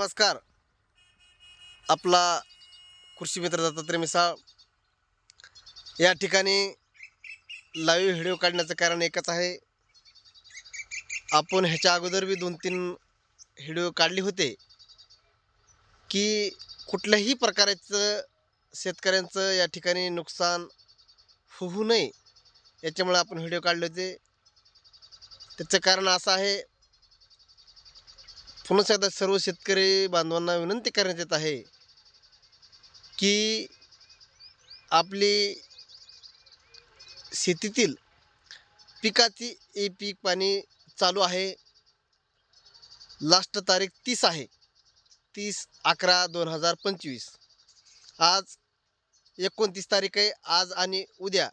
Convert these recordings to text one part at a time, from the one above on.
नमस्कार. आपला कृषी मित्र दत्तात्रय मिसाळ. या ठिकाणी लाईव्ह व्हिडिओ काढण्याचं कारण एकच आहे. आपण ह्याच्या अगोदर बी दोन तीन व्हिडिओ काढले होते की कुठल्याही प्रकारचं शेतकऱ्यांचं या ठिकाणी नुकसान होऊ नये याच्यामुळे आपण व्हिडिओ काढले होते. त्याचं कारण असं आहे पुन्हा एकदा सर्व शेतकरी बांधवांना विनंती करण्यात येत आहे की आपली शेतीतील पिकाची ए पीक पाणी चालू आहे. लास्ट तारीख तीस आहे. तीस अकरा दोन हजार पंचवीस. आज एकोणतीस तारीख आहे. आज आणि उद्या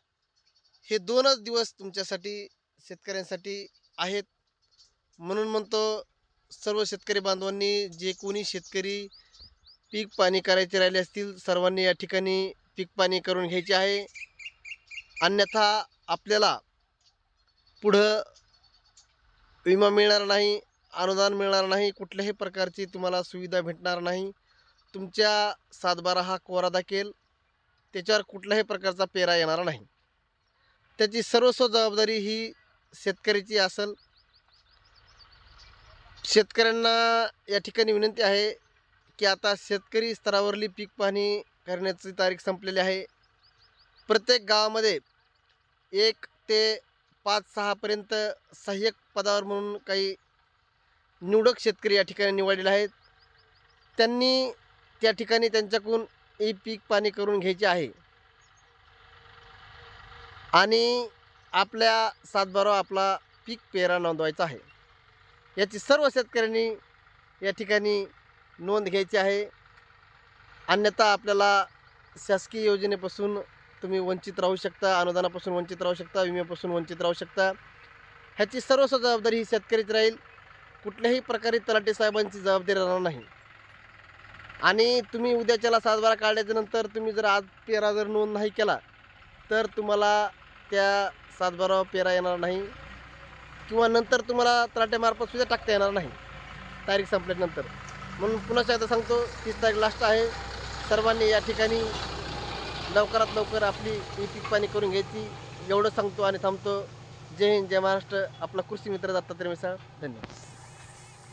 हे दोनच दिवस तुमच्यासाठी शेतकऱ्यांसाठी आहेत. म्हणून म्हणतो सर्व शेतकरी बांधवांनी जे कोणी शेतकरी पीक पाणी करायचे राहिले असतील सर्वांनी या ठिकाणी पीक पाणी करून घ्यायचे आहे. अन्यथा आपल्याला पुढं विमा मिळणार नाही अनुदान मिळणार नाही कुठल्याही प्रकारची तुम्हाला सुविधा भेटणार नाही. तुमच्या सातबारा हा कोरा दाखेल त्याच्यावर कुठल्याही प्रकारचा पेरा येणार नाही. त्याची सर्वस्व जबाबदारी ही शेतकऱ्याची असेल. शेतकऱ्यांना या ठिकाणी विनंती आहे की आता शेतकरी स्तरावरली पीक पाहणी करण्याची तारीख संपलेली आहे. प्रत्येक गावामध्ये एक ते पाच सहापर्यंत सहाय्यक पदावर म्हणून काही निवडक शेतकरी या ठिकाणी निवडलेले आहेत. त्यांनी त्या ठिकाणी त्यांच्याकडून ही पीक पाणी करून घ्यायचे आहे. आणि आपल्या सातबारा आपला पीक पेरा नोंदवायचा आहे. याची सर्व शेतकऱ्यांनी या ठिकाणी नोंद घ्यायची आहे. अन्यथा आपल्याला शासकीय योजनेपासून तुम्ही वंचित राहू शकता अनुदानापासून वंचित राहू शकता विम्यापासून वंचित राहू शकता. ह्याची सर्वस्व जबाबदारी ही शेतकरीच राहील. कुठल्याही प्रकारे तलाटे साहेबांची जबाबदारी राहणार नाही. आणि तुम्ही उद्याच्याला सातबारा काढल्याच्यानंतर तुम्ही जर आज पेरा जर नोंद नाही केला तर तुम्हाला त्या सातबारा पेरा येणार नाही. किंवा नंतर तुम्हाला तलाट्यामार्फत सुद्धा टाकता येणार नाही. तारीख संपल्यानंतर म्हणून पुन्हा एकदा सांगतो तीस तारीख लास्ट आहे. सर्वांनी या ठिकाणी लवकरात लवकर आपली ही पीक पाणी करून घ्यायची. एवढं सांगतो आणि थांबतो. जय हिंद जय महाराष्ट्र. आपला कृषी मित्र दत्तात्रय मिसाळ. धन्यवाद.